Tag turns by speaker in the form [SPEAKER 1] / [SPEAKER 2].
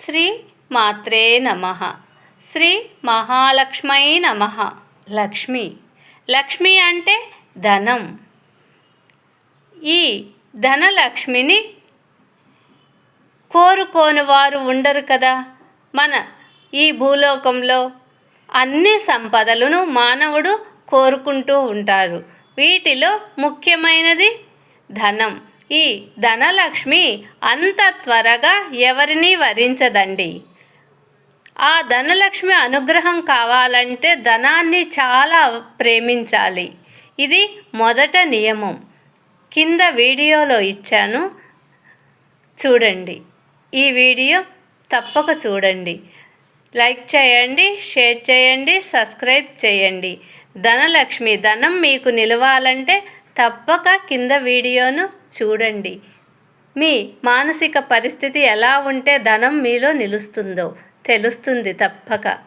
[SPEAKER 1] శ్రీ మాత్రే నమ. శ్రీ మహాలక్ష్మై నమ. లక్ష్మి. లక్ష్మి అంటే ధనం. ఈ ధనలక్ష్మిని కోరుకోని వారు ఉండరు కదా. మన ఈ భూలోకంలో అన్ని సంపదలను మానవుడు కోరుకుంటూ ఉంటారు. వీటిలో ముఖ్యమైనది ధనం. ఈ ధనలక్ష్మి అంత త్వరగా ఎవరిని వరించదండి. ఆ ధనలక్ష్మి అనుగ్రహం కావాలంటే ధనాన్ని చాలా ప్రేమించాలి. ఇది మొదట నియమం. కింద వీడియోలో ఇచ్చాను. చూడండి. ఈ వీడియో తప్పక చూడండి. లైక్ చేయండి షేర్ చేయండి సబ్స్క్రైబ్ చేయండి. ధనలక్ష్మి ధనం మీకు నిలవాలంటే తప్పక కింద వీడియోను చూడండి. మీ మానసిక పరిస్థితి ఎలా ఉంటే ధనం మీలో నిలుస్తుందో తెలుస్తుంది తప్పక.